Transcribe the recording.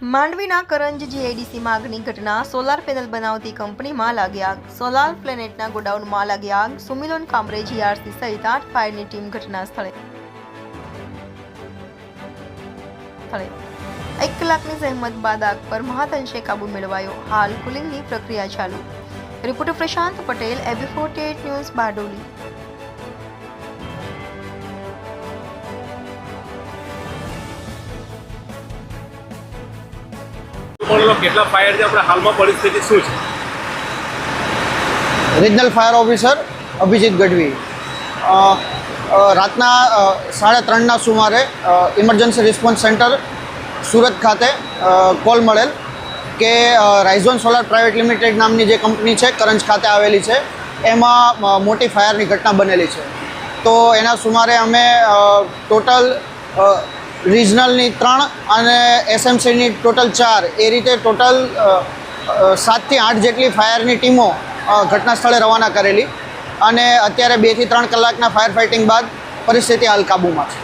માંડવીના કરંજ જીઆઈડીસીમાં આગની ઘટના. સોલાર પેનલ બનાવતી કંપનીમાં લાગી આગ. સોલાર પ્લેનેટના ગોડાઉનમાં લાગી આગ. સુમિલોન કામરે જીઆરસી સહિત આઠ ફાયરની ટીમ ઘટના સ્થળે. એક કલાકની જહેમત બાદ આગ પર મહદઅંશે કાબુ મેળવાયો. હાલ કુલિંગની પ્રક્રિયા ચાલુ. Reporter Prashant Patel, AB forty news Bardoli. મોડેલો કેટલા ફાયર છે? આપણે હાલમાં પરિસ્થિતિ શું છે? Regional fire officer Abhijit Gadhvi. રાતના સાડા ત્રણના સુમારે ઇમરજન્સી રિસ્પોન્સ સેન્ટર સુરત ખાતે કોલ મળેલ કે રાઇઝોન સોલાર પ્રાઇવેટ લિમિટેડ નામની જે કંપની છે, કરંજ ખાતે આવેલી છે, એમાં મોટી ફાયરની ઘટના બનેલી છે. તો એના સુમારે અમે ટોટલ રિજનલની ત્રણ અને એસએમસીની ટોટલ ચાર. એ રીતે ટોટલ સાતથી આઠ જેટલી ફાયરની ટીમો ઘટના સ્થળે રવાના કરેલી. અને અત્યારે બેથી ત્રણ કલાકના ફાયર ફાઇટિંગ બાદ પરિસ્થિતિ હાલ કાબૂમાં છે.